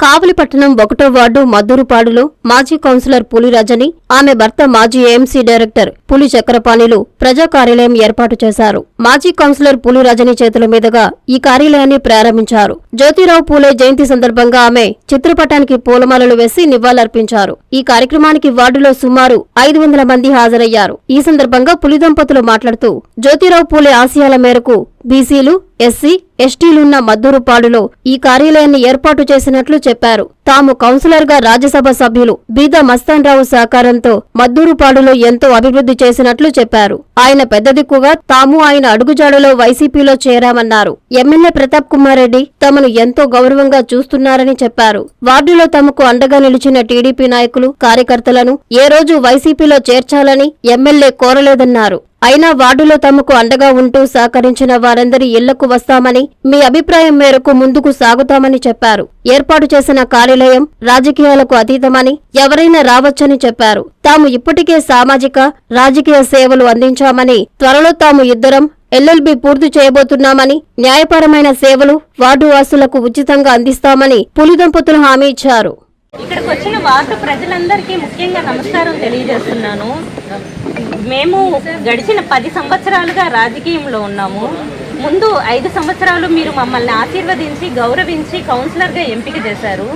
కావలిపట్టణం ఒకటో వార్డు మద్దూరుపాడులో మాజీ కౌన్సిలర్ పులిరాజని ఆమె భర్త మాజీ ఏఎంసీ డైరెక్టర్ పులి చక్రపాణిలు ప్రజా కార్యాలయం ఏర్పాటు చేశారు. మాజీ కౌన్సిలర్ పులి రజని చేతుల మీదుగా ఈ కార్యాలయాన్ని ప్రారంభించారు. జ్యోతిరావు పూలే జయంతి సందర్భంగా ఆమె చిత్రపటానికి పూలమాలలు వేసి నివాళులర్పించారు. ఈ కార్యక్రమానికి వార్డులో సుమారు ఐదు వందల మంది హాజరయ్యారు. ఈ సందర్భంగా పులి దంపతులు మాట్లాడుతూ జ్యోతిరావు పూలే ఆశయాల మేరకు బీసీలు ఎస్సీ ఎస్టీలున్న మద్దూరుపాడులో ఈ కార్యాలయాన్ని ఏర్పాటు చేసినట్లు చెప్పారు. తాము కౌన్సిలర్గా రాజ్యసభ సభ్యులు బీద మస్తాన్రావు సహకారంతో మద్దూరుపాడులో ఎంతో అభివృద్ధి చేసినట్లు చెప్పారు. ఆయన పెద్ద దిక్కుగా తాము ఆయన అడుగుజాడలో వైసీపీలో చేరామన్నారు. ఎమ్మెల్యే ప్రతాప్ కుమార్ రెడ్డి తమను ఎంతో గౌరవంగా చూస్తున్నారని చెప్పారు. వార్డులో తమకు అండగా నిలిచిన టీడీపీ నాయకులు కార్యకర్తలను ఏ రోజు వైసీపీలో చేర్చాలని ఎమ్మెల్యే కోరలేదన్నారు. అయినా వార్డులో తమకు అండగా ఉంటూ సహకరించిన వారందరి ఇళ్ళకు వస్తామని మీ అభిప్రాయం మేరకు ముందుకు సాగుతామని చెప్పారు. ఏర్పాటు చేసిన కార్యాలయం రాజకీయాలకు అతీతమని ఎవరైనా రావచ్చని చెప్పారు. తాము ఇప్పటికే సామాజిక రాజకీయ సేవలు అందించామని త్వరలో తాము ఇద్దరం ఎల్ఎల్బి పూర్తి చేయబోతున్నామని న్యాయపరమైన సేవలు వార్డు వాసులకు ఉచితంగా అందిస్తామని పులి దంపతులు హామీ ఇచ్చారు. ఇక్కడికి వచ్చిన వార్డు ప్రజలందరికీ ముఖ్యంగా నమస్కారం తెలియజేస్తున్నాను. మేము గడిచిన పది సంవత్సరాలుగా రాజకీయంలో ఉన్నాము. ముందు ఐదు సంవత్సరాలు మీరు మమ్మల్ని ఆశీర్వదించి గౌరవించి కౌన్సిలర్గా ఎంపిక చేశారు.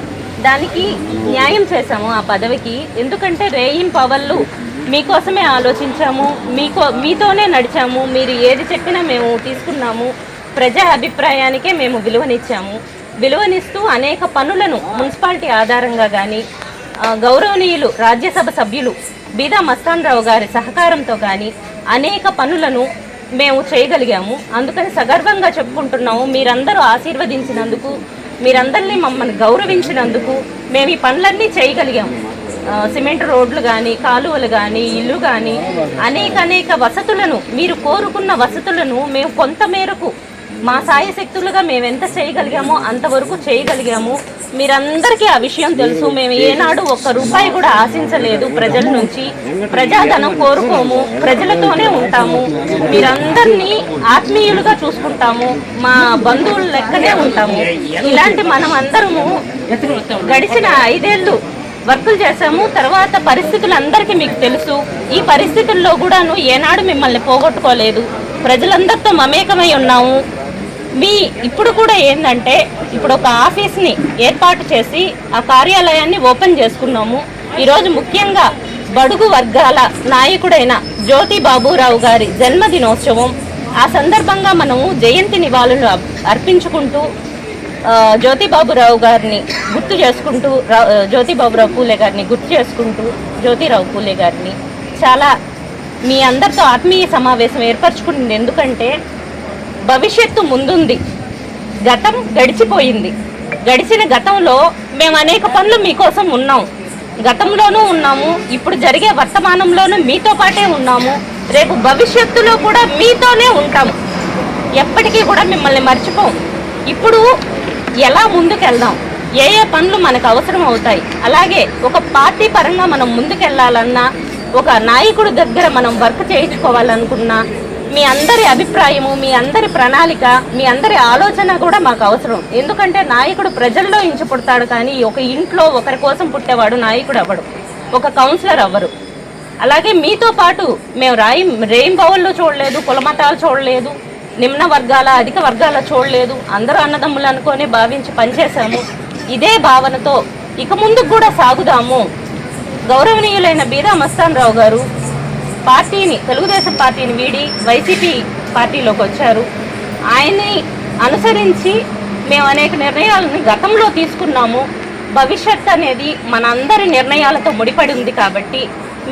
దానికి న్యాయం చేశాము ఆ పదవికి. ఎందుకంటే రేయిన్ పవళ్ళు మీకోసమే ఆలోచించాము. మీకో మీతోనే నడిచాము. మీరు ఏది చెప్పినా మేము తీసుకున్నాము. ప్రజా అభిప్రాయానికే మేము విలువనిచ్చాము. విలువనిస్తూ అనేక పనులను మున్సిపాలిటీ ఆధారంగా కానీ గౌరవనీయులు రాజ్యసభ సభ్యులు బీదా మస్తాన్ రావు గారి సహకారంతో కానీ అనేక పనులను మేము చేయగలిగాము. అందుకని సగర్వంగా చెప్పుకుంటున్నాము. మీరందరూ ఆశీర్వదించినందుకు మీరందరినీ మమ్మల్ని గౌరవించినందుకు మేము ఈ పనులన్నీ చేయగలిగాము. సిమెంట్ రోడ్లు కానీ కాలువలు కానీ ఇల్లు కానీ అనేక అనేక వసతులను మీరు కోరుకున్న వసతులను మేము కొంత మేరకు మా సాయశక్తులుగా మేము ఎంత చేయగలిగామో అంతవరకు చేయగలిగాము. మీరందరికీ ఆ విషయం తెలుసు. మేము ఏనాడు ఒక్క రూపాయి కూడా ఆశించలేదు ప్రజల నుంచి. ప్రజాధనం కోరుకోము. ప్రజలతోనే ఉంటాము. మీరందరినీ ఆత్మీయులుగా చూసుకుంటాము. మా బంధువులు లెక్కనే ఉంటాము. ఇలాంటి మనం అందరము గడిచిన ఐదేళ్ళు వర్కులు చేశాము. తర్వాత పరిస్థితులు అందరికీ మీకు తెలుసు. ఈ పరిస్థితుల్లో కూడాను ఏనాడు మిమ్మల్ని పోగొట్టుకోలేదు. ప్రజలందరితో మమేకమై ఉన్నాము. మీ ఇప్పుడు కూడా ఏంటంటే ఇప్పుడు ఒక ఆఫీస్ని ఏర్పాటు చేసి ఆ కార్యాలయాన్ని ఓపెన్ చేసుకున్నాము. ఈరోజు ముఖ్యంగా బడుగు వర్గాల నాయకుడైన జ్యోతి బాబురావు గారి జన్మదినోత్సవం ఆ సందర్భంగా మనము జయంతి నివాళులు అర్పించుకుంటూ జ్యోతి బాబురావు గారిని గుర్తు చేసుకుంటూ జ్యోతి బాబురావు పూలే గారిని గుర్తు చేసుకుంటూ జ్యోతిరావు పూలే గారిని చాలా మీ అందరితో ఆత్మీయ సమావేశం ఏర్పరచుకుంటుంది ఎందుకంటే భవిష్యత్తు ముందుంది. గతం గడిచిపోయింది. గడిచిన గతంలో మేము అనేక పనులు మీకోసం ఉన్నాం. గతంలోనూ ఉన్నాము ఇప్పుడు జరిగే వర్తమానంలోనూ మీతో పాటే ఉన్నాము. రేపు భవిష్యత్తులో కూడా మీతోనే ఉంటాము ఎప్పటికీ కూడా మిమ్మల్ని మర్చిపోం. ఇప్పుడు ఎలా ముందుకెళ్దాం? ఏ ఏ పనులు మనకు అవసరం అవుతాయి? అలాగే ఒక పార్టీ పరంగా మనం ముందుకెళ్ళాలన్నా ఒక నాయకుడి దగ్గర మనం వర్క్ చేయించుకోవాలనుకున్నా మీ అందరి అభిప్రాయము మీ అందరి ప్రణాళిక మీ అందరి ఆలోచన కూడా మాకు అవసరం. ఎందుకంటే నాయకుడు ప్రజల్లో ఇంచి పుడతాడు కానీ ఒక ఇంట్లో ఒకరి కోసం పుట్టేవాడు నాయకుడు అవ్వడు. ఒక కౌన్సిలర్ అవ్వరు. అలాగే మీతో పాటు మేము రాయి రెయిన్ బౌల్లో చూడలేదు కులమతాలు చూడలేదు నిమ్న వర్గాల అధిక వర్గాల చూడలేదు అందరూ అన్నదమ్ములు అనుకొని భావించి పనిచేశాము. ఇదే భావనతో ఇక ముందుకు కూడా సాగుదాము. గౌరవనీయులైన బీరా మస్తాన్ రావు గారు పార్టీని తెలుగుదేశం పార్టీని వీడి వైసీపీ పార్టీలోకి వచ్చారు. ఆయన్ని అనుసరించి మేము అనేక నిర్ణయాలను గతంలో తీసుకున్నాము. భవిష్యత్ అనేది మనందరి నిర్ణయాలతో ముడిపడి ఉంది కాబట్టి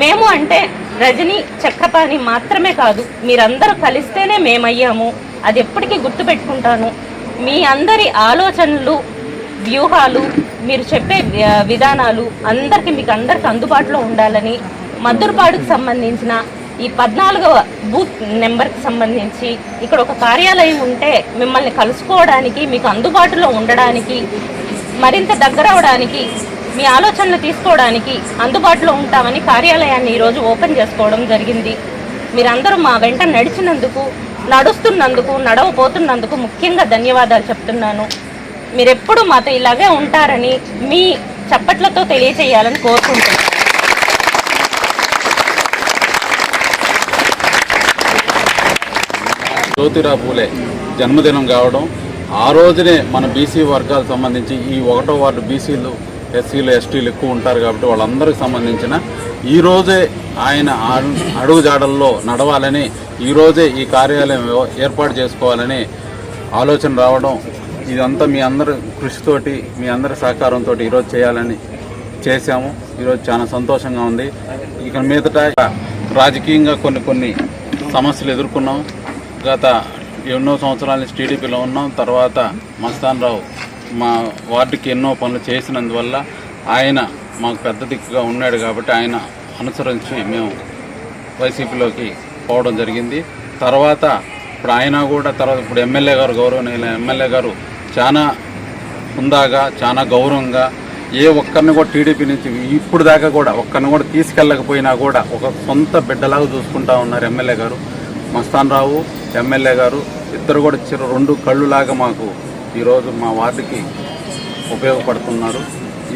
మేము అంటే రజని చక్రపాణి మాత్రమే కాదు మీరందరూ కలిస్తేనే మేమయ్యాము. అది ఎప్పటికీ గుర్తుపెట్టుకుంటాను. మీ అందరి ఆలోచనలు వ్యూహాలు మీరు చెప్పే విధానాలు అందరికీ మీకు అందరికి అందుబాటులో ఉండాలని మద్దరుపాడుకు సంబంధించిన ఈ పద్నాలుగవ బూత్ నెంబర్కి సంబంధించి ఇక్కడ ఒక కార్యాలయం ఉంటే మిమ్మల్ని కలుసుకోవడానికి మీకు అందుబాటులో ఉండడానికి మరింత దగ్గర అవడానికి మీ ఆలోచనలు తీసుకోవడానికి అందుబాటులో ఉంటామని కార్యాలయాన్ని ఈరోజు ఓపెన్ చేసుకోవడం జరిగింది. మీరందరూ మా వెంట నడిచినందుకు నడుస్తున్నందుకు నడవపోతున్నందుకు ముఖ్యంగా ధన్యవాదాలు చెప్తున్నాను. మీరెప్పుడు మాతో ఇలాగే ఉంటారని మీ చప్పట్లతో తెలియచేయాలని కోరుకుంటున్నాను. జ్యోతిరా పూలే జన్మదినం కావడం. ఆ రోజునే మన బీసీ వర్గాలకు సంబంధించి ఈ ఒకటో వార్డు బీసీలు ఎస్సీలు ఎస్టీలు ఎక్కువ ఉంటారు కాబట్టి వాళ్ళందరికి సంబంధించిన ఈరోజే ఆయన అడుగుజాడల్లో నడవాలని ఈరోజే ఈ కార్యాలయం ఏర్పాటు చేసుకోవాలని ఆలోచన రావడం. ఇదంతా మీ అందరి కృషితోటి మీ అందరి సహకారంతో ఈరోజు చేయాలని చేశాము. ఈరోజు చాలా సంతోషంగా ఉంది. ఇక మీదట రాజకీయంగా కొన్ని కొన్ని సమస్యలు ఎదుర్కొన్నాము గత ఎన్నో సంవత్సరాల నుంచి టీడీపీలో ఉన్నాం. తర్వాత మస్తాన్ రావు మా వార్డుకి ఎన్నో పనులు చేసినందువల్ల ఆయన మాకు పెద్ద దిక్కుగా ఉన్నాడు కాబట్టి ఆయన అనుసరించి మేము వైసీపీలోకి పోవడం జరిగింది. తర్వాత ఇప్పుడు ఆయన కూడా తర్వాత ఇప్పుడు ఎమ్మెల్యే గారు గౌరవనీయుల ఎమ్మెల్యే గారు చాలా హుందాగా చాలా గౌరవంగా ఏ ఒక్కరిని కూడా టీడీపీ నుంచి ఇప్పుడు దాకా కూడా ఒక్కరిని కూడా తీసుకెళ్ళకపోయినా కూడా ఒక సొంత బిడ్డలాగా చూసుకుంటా ఉన్నారు ఎమ్మెల్యే గారు మస్తాన్ రావు ఎమ్మెల్యే గారు ఇద్దరు కూడా చిరు రెండు కళ్ళులాగా మాకు ఈరోజు మా వార్డుకి ఉపయోగపడుతున్నారు.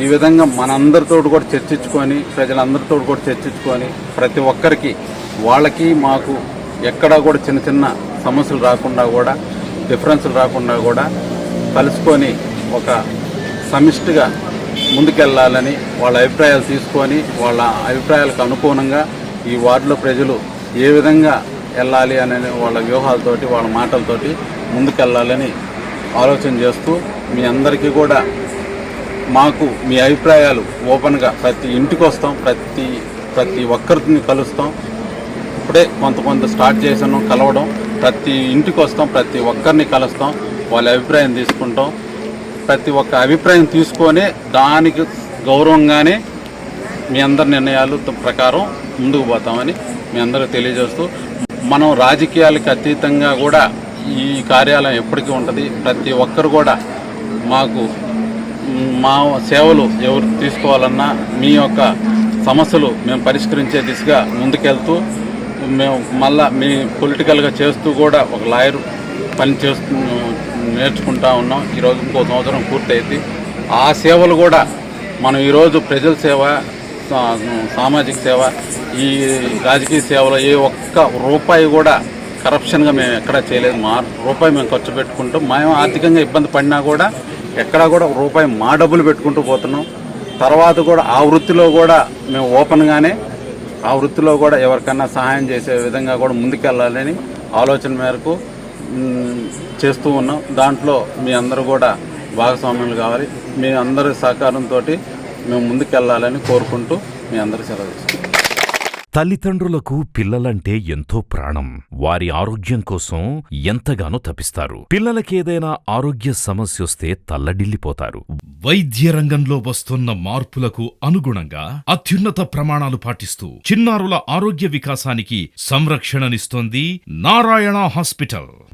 ఈ విధంగా మనందరితో కూడా చర్చించుకొని ప్రజలందరితో కూడా చర్చించుకొని ప్రతి ఒక్కరికి వాళ్ళకి మాకు ఎక్కడా కూడా చిన్న చిన్న సమస్యలు రాకుండా కూడా డిఫరెన్స్లు రాకుండా కూడా కలుసుకొని ఒక సమిష్టిగా ముందుకెళ్ళాలని వాళ్ళ అభిప్రాయాలు తీసుకొని వాళ్ళ అభిప్రాయాలకు అనుగుణంగా ఈ వార్డులో ప్రజలు ఏ విధంగా వెళ్ళాలి అనే వాళ్ళ వ్యూహాలతోటి వాళ్ళ మాటలతోటి ముందుకెళ్ళాలని ఆలోచన చేస్తూ మీ అందరికీ కూడా మాకు మీ అభిప్రాయాలు ఓపెన్గా ప్రతి ఇంటికి వస్తాం ప్రతి ప్రతి ఒక్కరిని కలుస్తాం. ఇప్పుడే కొంత కొంత స్టార్ట్ చేసాను కలవడం. ప్రతి ఇంటికి వస్తాం ప్రతి ఒక్కరిని కలుస్తాం వాళ్ళ అభిప్రాయం తీసుకుంటాం. ప్రతి ఒక్క అభిప్రాయం తీసుకొని దానికి గౌరవంగానే మీ అందరి నిర్ణయాలు ప్రకారం ముందుకు పోతామని మీ అందరూ తెలియజేస్తూ మనం రాజకీయాలకు అతీతంగా కూడా ఈ కార్యాలయం ఎప్పటికీ ఉంటుంది. ప్రతి ఒక్కరు కూడా మాకు మా సేవలు ఎవరు తీసుకోవాలన్నా మీ యొక్క సమస్యలు మేము పరిష్కరించే దిశగా ముందుకెళ్తూ మేము మళ్ళా మీ పొలిటికల్గా చేస్తూ కూడా ఒక లాయర్ పని చేస్తూ నేర్చుకుంటా ఉన్నాం. ఈరోజు ఇంకో సంవత్సరం పూర్తయింది. ఆ సేవలు కూడా మనం ఈరోజు ప్రజల సేవ సామాజిక సేవ ఈ రాజకీయ సేవలో ఏ ఒక్క రూపాయి కూడా కరప్షన్గా మేము ఎక్కడా చేయలేదు. మా రూపాయి మేము ఖర్చు పెట్టుకుంటూ మేము ఆర్థికంగా ఇబ్బంది పడినా కూడా ఎక్కడా కూడా రూపాయి మా డబ్బులు పెట్టుకుంటూ పోతున్నాం. తర్వాత కూడా ఆ వృత్తిలో కూడా మేము ఓపెన్గానే ఆ వృత్తిలో కూడా ఎవరికన్నా సహాయం చేసే విధంగా కూడా ముందుకెళ్ళాలని ఆలోచన మేరకు చేస్తూ ఉన్నాం. దాంట్లో మీ అందరూ కూడా భాగస్వామ్యులు కావాలి. మీ అందరి సహకారంతో మేము ముందుకెళ్ళాలని కోరుకుంటూ మీ అందరూ సెలవు తల్లిదండ్రులకు పిల్లలంటే ఎంతో ప్రాణం. వారి ఆరోగ్యం కోసం ఎంతగానో తపిస్తారు. పిల్లలకేదైనా ఆరోగ్య సమస్యొస్తే తల్లడిల్లిపోతారు. వైద్య రంగంలో వస్తున్న మార్పులకు అనుగుణంగా అత్యున్నత ప్రమాణాలు పాటిస్తూ చిన్నారుల ఆరోగ్య వికాసానికి సంరక్షణనిస్తోంది నారాయణ హాస్పిటల్.